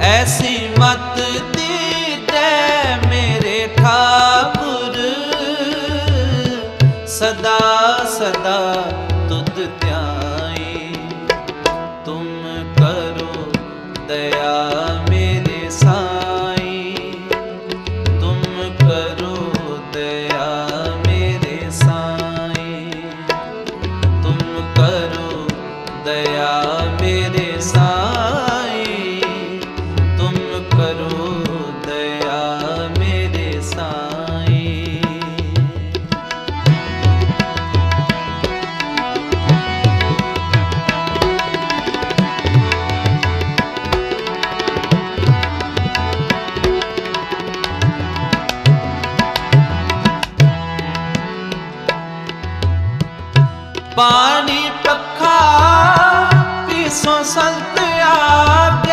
ਐਸੀ ਮਤ ਤੀਤੈ ਮੇਰੇ ਠਾਕੁਰ। ਸਦਾ ਸਦਾ ਤੁਧ ਧਿਆਈ। ਤੁਮ ਕਰੋ ਦਇਆ ਮੇਰੇ ਸਾਈ। ਤੁਮ ਕਰੋ ਦਇਆ ਮੇਰੇ ਸਾਈ। ਤੁਮ ਕਰੋ ਦਇਆ ਬਾਣੀ ਪੱਖਾ ਤੀਸੋ ਸੰਤ ਆਪ